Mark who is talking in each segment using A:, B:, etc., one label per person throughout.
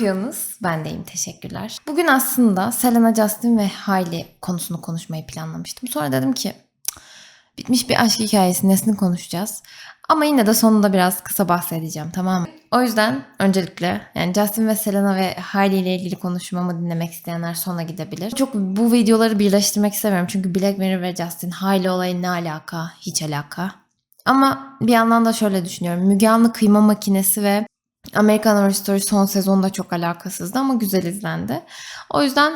A: yapıyorsunuz? Ben deyim teşekkürler. Bugün aslında Selena Justin ve Hailey konusunu konuşmayı planlamıştım. Sonra dedim ki "Cık, bitmiş bir aşk hikayesi nesini konuşacağız. Ama yine de sonunda biraz kısa bahsedeceğim tamam mı? O yüzden öncelikle yani Justin ve Selena ve Hailey ile ilgili konuşmamı dinlemek isteyenler sona gidebilir. Çok bu videoları birleştirmek istemiyorum. Çünkü Black Mirror ve Justin Hailey olayı ne alaka? Hiç alaka. Ama bir yandan da şöyle düşünüyorum. Müge Anlı Kıyma Makinesi ve American Horror Story son sezonda çok alakasızdı ama güzel izlendi. O yüzden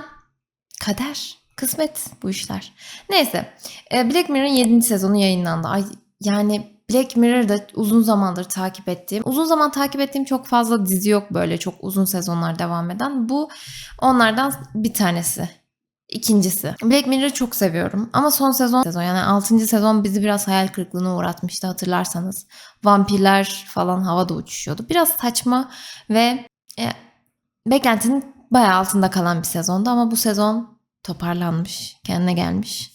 A: kader, kısmet bu işler. Neyse, e, Black Mirror'ın 7. sezonu yayınlandı. Ay, yani Black Mirror'da uzun zamandır takip ettiğim, uzun zaman takip ettiğim çok fazla dizi yok böyle çok uzun sezonlar devam eden. Bu onlardan bir tanesi. İkincisi. Black Mirror'ı çok seviyorum. Ama son sezon, sezon yani 6. sezon bizi biraz hayal kırıklığına uğratmıştı hatırlarsanız. Vampirler falan havada uçuşuyordu. Biraz saçma ve e, beklentinin bayağı altında kalan bir sezondu ama bu sezon toparlanmış, kendine gelmiş.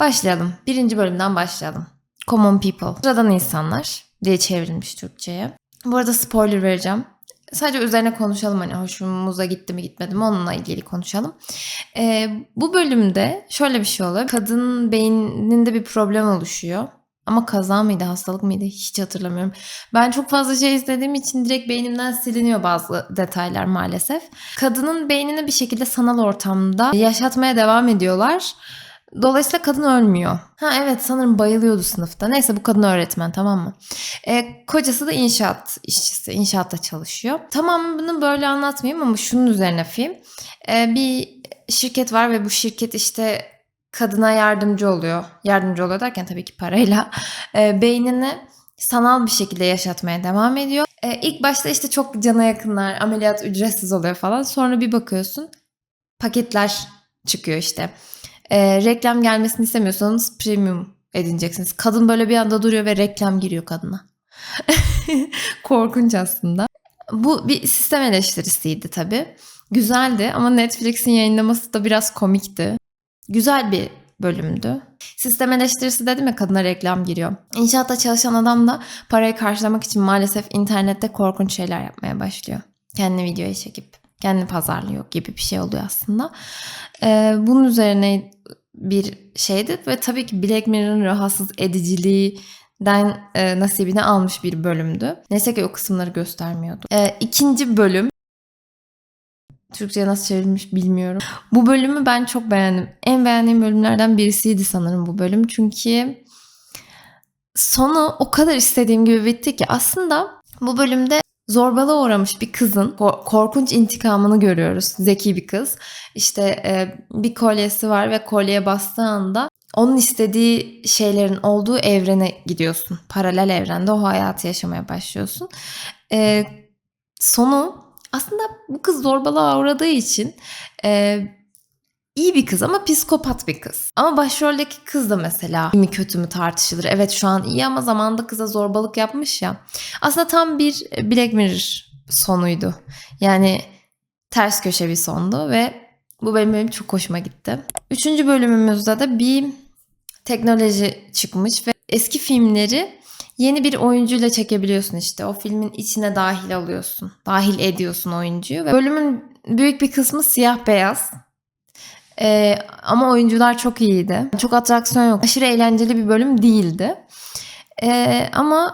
A: Başlayalım. Birinci bölümden başlayalım. Common People. Sıradan insanlar diye çevrilmiş Türkçe'ye. Bu arada spoiler vereceğim. Sadece üzerine konuşalım hani hoşumuza gitti mi gitmedi mi onunla ilgili konuşalım. Ee, bu bölümde şöyle bir şey oluyor. Kadının beyninde bir problem oluşuyor. Ama kaza mıydı, hastalık mıydı hiç hatırlamıyorum. Ben çok fazla şey izlediğim için direkt beynimden siliniyor bazı detaylar maalesef. Kadının beynini bir şekilde sanal ortamda yaşatmaya devam ediyorlar. Dolayısıyla kadın ölmüyor. Ha evet sanırım bayılıyordu sınıfta. Neyse bu kadın öğretmen tamam mı? E, kocası da inşaat işçisi. inşaatta çalışıyor. Tamamını böyle anlatmayayım ama şunun üzerine film. E, bir şirket var ve bu şirket işte kadına yardımcı oluyor. Yardımcı oluyor derken tabii ki parayla. E, beynini sanal bir şekilde yaşatmaya devam ediyor. E, ilk başta işte çok cana yakınlar, ameliyat ücretsiz oluyor falan. Sonra bir bakıyorsun paketler çıkıyor işte. E, reklam gelmesini istemiyorsanız premium edineceksiniz. Kadın böyle bir anda duruyor ve reklam giriyor kadına. Korkunç aslında. Bu bir sistem eleştirisiydi tabii. Güzeldi ama Netflix'in yayınlaması da biraz komikti. Güzel bir bölümdü. Sistem eleştirisi dedim ya kadına reklam giriyor. İnşaatta çalışan adam da parayı karşılamak için maalesef internette korkunç şeyler yapmaya başlıyor. Kendi videoya çekip kendi pazarlıyor gibi bir şey oluyor aslında. Ee, bunun üzerine bir şeydi ve tabii ki Black Mirror'ın rahatsız ediciliğinden e, nasibini almış bir bölümdü. Neyse ki o kısımları göstermiyordu. Ee, ikinci bölüm Türkçe'ye nasıl çevrilmiş bilmiyorum. Bu bölümü ben çok beğendim. En beğendiğim bölümlerden birisiydi sanırım bu bölüm. Çünkü sonu o kadar istediğim gibi bitti ki aslında bu bölümde zorbalığa uğramış bir kızın kor- korkunç intikamını görüyoruz. Zeki bir kız. İşte e, bir kolyesi var ve kolyeye bastığı anda onun istediği şeylerin olduğu evrene gidiyorsun. Paralel evrende o hayatı yaşamaya başlıyorsun. E, sonu aslında bu kız zorbalığa uğradığı için e, iyi bir kız ama psikopat bir kız. Ama başroldeki kız da mesela iyi mi kötü mü tartışılır. Evet şu an iyi ama zamanında kıza zorbalık yapmış ya. Aslında tam bir Black Mirror sonuydu. Yani ters köşe bir sondu ve bu benim, benim çok hoşuma gitti. Üçüncü bölümümüzde de bir teknoloji çıkmış ve eski filmleri yeni bir oyuncuyla çekebiliyorsun işte. O filmin içine dahil alıyorsun. Dahil ediyorsun oyuncuyu. Ve bölümün büyük bir kısmı siyah beyaz. Ee, ama oyuncular çok iyiydi. Çok atraksiyon yok. Aşırı eğlenceli bir bölüm değildi. Ee, ama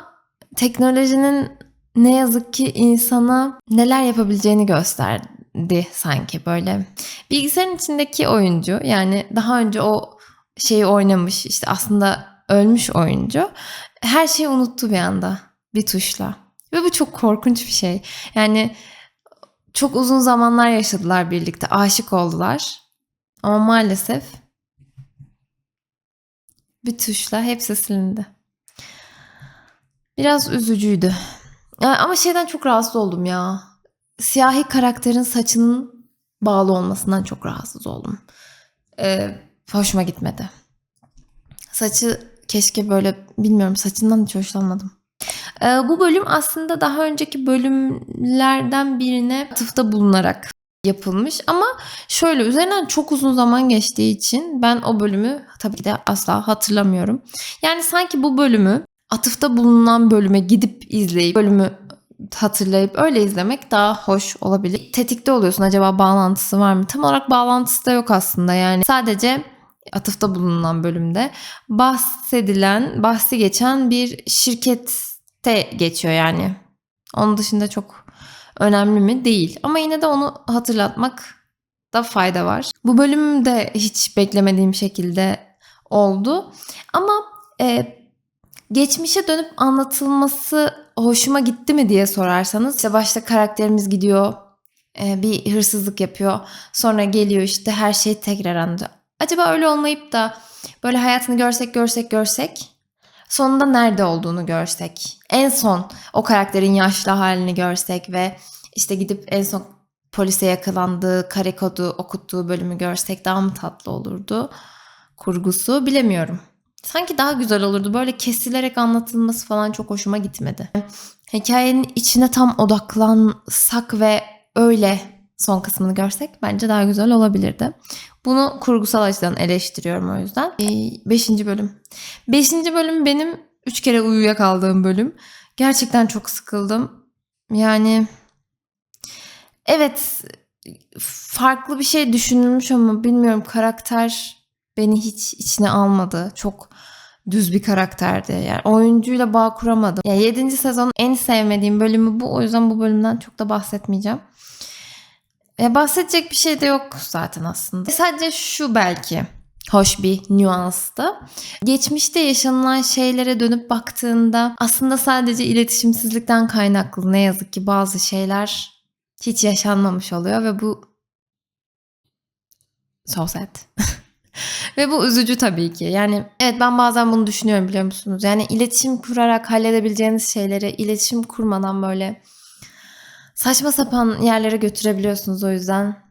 A: teknolojinin ne yazık ki insana neler yapabileceğini gösterdi sanki böyle. Bilgisayarın içindeki oyuncu yani daha önce o şeyi oynamış işte aslında ölmüş oyuncu her şeyi unuttu bir anda bir tuşla. Ve bu çok korkunç bir şey. Yani çok uzun zamanlar yaşadılar birlikte. Aşık oldular. Ama maalesef bir tuşla hepsi silindi. Biraz üzücüydü. Ama şeyden çok rahatsız oldum ya. Siyahi karakterin saçının bağlı olmasından çok rahatsız oldum. Ee, hoşuma gitmedi. Saçı keşke böyle bilmiyorum saçından hiç hoşlanmadım. Ee, bu bölüm aslında daha önceki bölümlerden birine atıfta bulunarak yapılmış ama şöyle üzerinden çok uzun zaman geçtiği için ben o bölümü tabii ki de asla hatırlamıyorum. Yani sanki bu bölümü atıfta bulunan bölüme gidip izleyip bölümü hatırlayıp öyle izlemek daha hoş olabilir. Tetikte oluyorsun acaba bağlantısı var mı? Tam olarak bağlantısı da yok aslında yani. Sadece atıfta bulunan bölümde bahsedilen, bahsi geçen bir şirkette geçiyor yani. Onun dışında çok önemli mi? Değil. Ama yine de onu hatırlatmak da fayda var. Bu bölüm de hiç beklemediğim şekilde oldu. Ama e, geçmişe dönüp anlatılması hoşuma gitti mi diye sorarsanız işte başta karakterimiz gidiyor e, bir hırsızlık yapıyor sonra geliyor işte her şey tekrar anlatıyor. Acaba öyle olmayıp da böyle hayatını görsek görsek görsek sonunda nerede olduğunu görsek en son o karakterin yaşlı halini görsek ve işte gidip en son polise yakalandığı kare kodu okuttuğu bölümü görsek daha mı tatlı olurdu kurgusu bilemiyorum. Sanki daha güzel olurdu. Böyle kesilerek anlatılması falan çok hoşuma gitmedi. Hikayenin içine tam odaklansak ve öyle son kısmını görsek bence daha güzel olabilirdi. Bunu kurgusal açıdan eleştiriyorum o yüzden. Ee, beşinci bölüm. Beşinci bölüm benim üç kere uyuyakaldığım bölüm. Gerçekten çok sıkıldım. Yani evet farklı bir şey düşünülmüş ama bilmiyorum karakter beni hiç içine almadı. Çok düz bir karakterdi. Yani oyuncuyla bağ kuramadım. Yani 7. sezonun en sevmediğim bölümü bu. O yüzden bu bölümden çok da bahsetmeyeceğim. Ya bahsedecek bir şey de yok zaten aslında. Sadece şu belki hoş bir nüanstı. Geçmişte yaşanılan şeylere dönüp baktığında aslında sadece iletişimsizlikten kaynaklı ne yazık ki bazı şeyler hiç yaşanmamış oluyor ve bu so sad. Ve bu üzücü tabii ki. Yani evet ben bazen bunu düşünüyorum biliyor musunuz? Yani iletişim kurarak halledebileceğiniz şeyleri iletişim kurmadan böyle saçma sapan yerlere götürebiliyorsunuz. O yüzden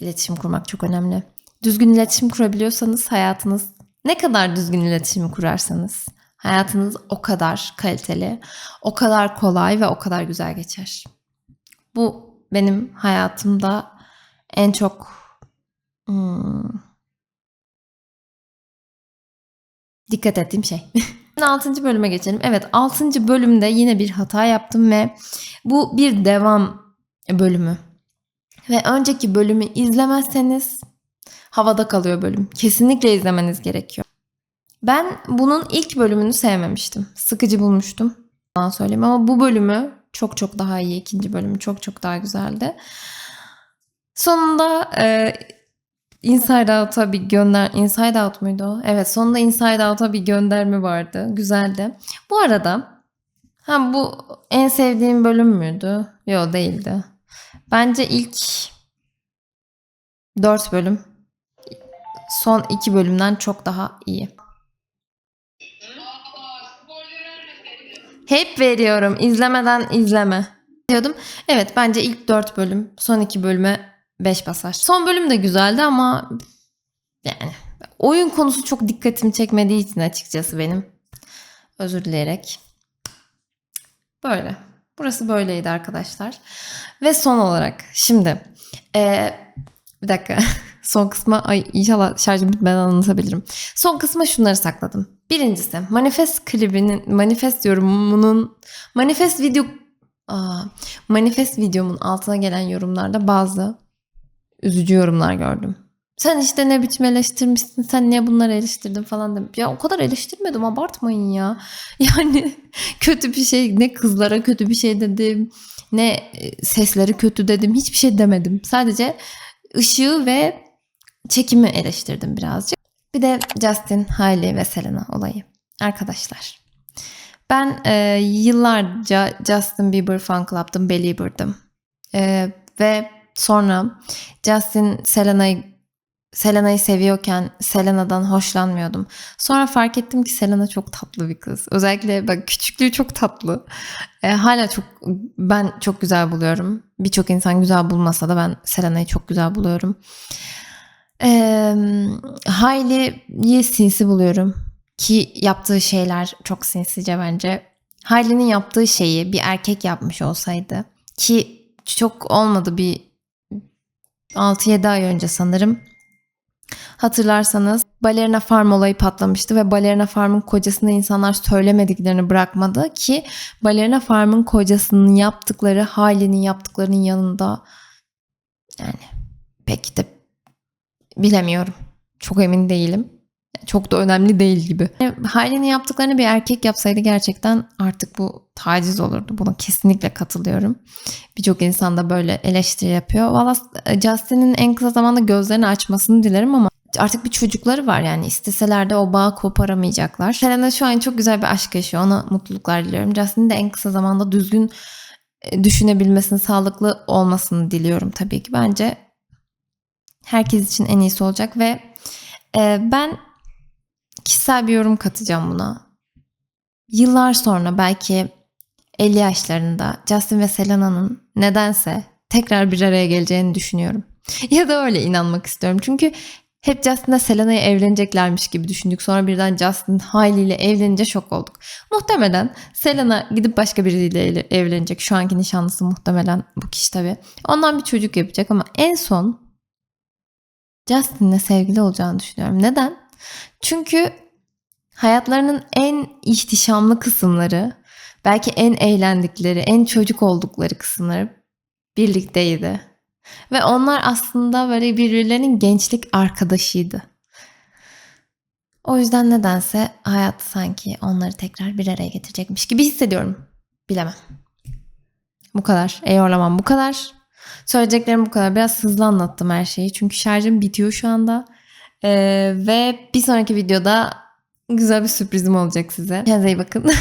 A: iletişim kurmak çok önemli. Düzgün iletişim kurabiliyorsanız hayatınız ne kadar düzgün iletişim kurarsanız hayatınız o kadar kaliteli, o kadar kolay ve o kadar güzel geçer. Bu benim hayatımda en çok hmm, dikkat ettiğim şey. 6. bölüme geçelim. Evet 6. bölümde yine bir hata yaptım ve bu bir devam bölümü. Ve önceki bölümü izlemezseniz havada kalıyor bölüm. Kesinlikle izlemeniz gerekiyor. Ben bunun ilk bölümünü sevmemiştim. Sıkıcı bulmuştum. Ben söyleyeyim ama bu bölümü çok çok daha iyi. İkinci bölümü çok çok daha güzeldi. Sonunda e, Inside Out'a bir gönder... Inside Out muydu o? Evet sonunda Inside Out'a bir gönderme vardı. Güzeldi. Bu arada ha bu en sevdiğim bölüm müydü? Yok değildi. Bence ilk 4 bölüm son 2 bölümden çok daha iyi. Hep veriyorum. izlemeden izleme. Diyordum. Evet bence ilk 4 bölüm son 2 bölüme 5 basar. Son bölüm de güzeldi ama yani oyun konusu çok dikkatimi çekmediği için açıkçası benim. Özür dileyerek. Böyle. Burası böyleydi arkadaşlar. Ve son olarak şimdi ee, bir dakika son kısma ay inşallah şarjım bitmeden anlatabilirim. Son kısma şunları sakladım. Birincisi manifest klibinin manifest yorumunun manifest video Aa, manifest videomun altına gelen yorumlarda bazı üzücü yorumlar gördüm. Sen işte ne biçim eleştirmişsin, sen niye bunları eleştirdin falan demiş. Ya o kadar eleştirmedim abartmayın ya. Yani kötü bir şey ne kızlara kötü bir şey dedim ne e, sesleri kötü dedim hiçbir şey demedim. Sadece ışığı ve çekimi eleştirdim birazcık. Bir de Justin, Hailey ve Selena olayı. Arkadaşlar ben e, yıllarca Justin Bieber fan club'dım, belieber'dım. E, ve Sonra Justin Selena'yı Selena'yı seviyorken Selena'dan hoşlanmıyordum. Sonra fark ettim ki Selena çok tatlı bir kız. Özellikle bak küçüklüğü çok tatlı. E, hala çok ben çok güzel buluyorum. Birçok insan güzel bulmasa da ben Selena'yı çok güzel buluyorum. E, Hailey'i sinsi buluyorum. Ki yaptığı şeyler çok sinsice bence. Hailey'nin yaptığı şeyi bir erkek yapmış olsaydı ki çok olmadı bir 6-7 ay önce sanırım Hatırlarsanız Balerina Farm olayı patlamıştı ve Balerina Farm'ın kocasına insanlar söylemediklerini bırakmadı ki Balerina Farm'ın kocasının yaptıkları Hailey'nin yaptıklarının yanında yani pek de bilemiyorum. Çok emin değilim. Çok da önemli değil gibi. Hailey'nin yaptıklarını bir erkek yapsaydı gerçekten artık bu taciz olurdu. Buna kesinlikle katılıyorum. Birçok insan da böyle eleştiri yapıyor. Valla Justin'in en kısa zamanda gözlerini açmasını dilerim ama artık bir çocukları var yani isteseler de o bağı koparamayacaklar. Selena şu an çok güzel bir aşk yaşıyor. Ona mutluluklar diliyorum. Justin'in de en kısa zamanda düzgün e, düşünebilmesini, sağlıklı olmasını diliyorum tabii ki. Bence herkes için en iyisi olacak ve e, ben kişisel bir yorum katacağım buna. Yıllar sonra belki 50 yaşlarında Justin ve Selena'nın nedense tekrar bir araya geleceğini düşünüyorum. ya da öyle inanmak istiyorum. Çünkü hep Justin'le Selena'ya evleneceklermiş gibi düşündük. Sonra birden Justin Hailey ile evlenince şok olduk. Muhtemelen Selena gidip başka biriyle evlenecek. Şu anki nişanlısı muhtemelen bu kişi tabii. Ondan bir çocuk yapacak ama en son Justin'le sevgili olacağını düşünüyorum. Neden? Çünkü hayatlarının en ihtişamlı kısımları, belki en eğlendikleri, en çocuk oldukları kısımları birlikteydi. Ve onlar aslında böyle birbirlerinin gençlik arkadaşıydı. O yüzden nedense hayat sanki onları tekrar bir araya getirecekmiş gibi hissediyorum. Bilemem. Bu kadar. Eyorlamam bu kadar. Söyleyeceklerim bu kadar. Biraz hızlı anlattım her şeyi. Çünkü şarjım bitiyor şu anda. Ee, ve bir sonraki videoda güzel bir sürprizim olacak size. Kendinize iyi bakın.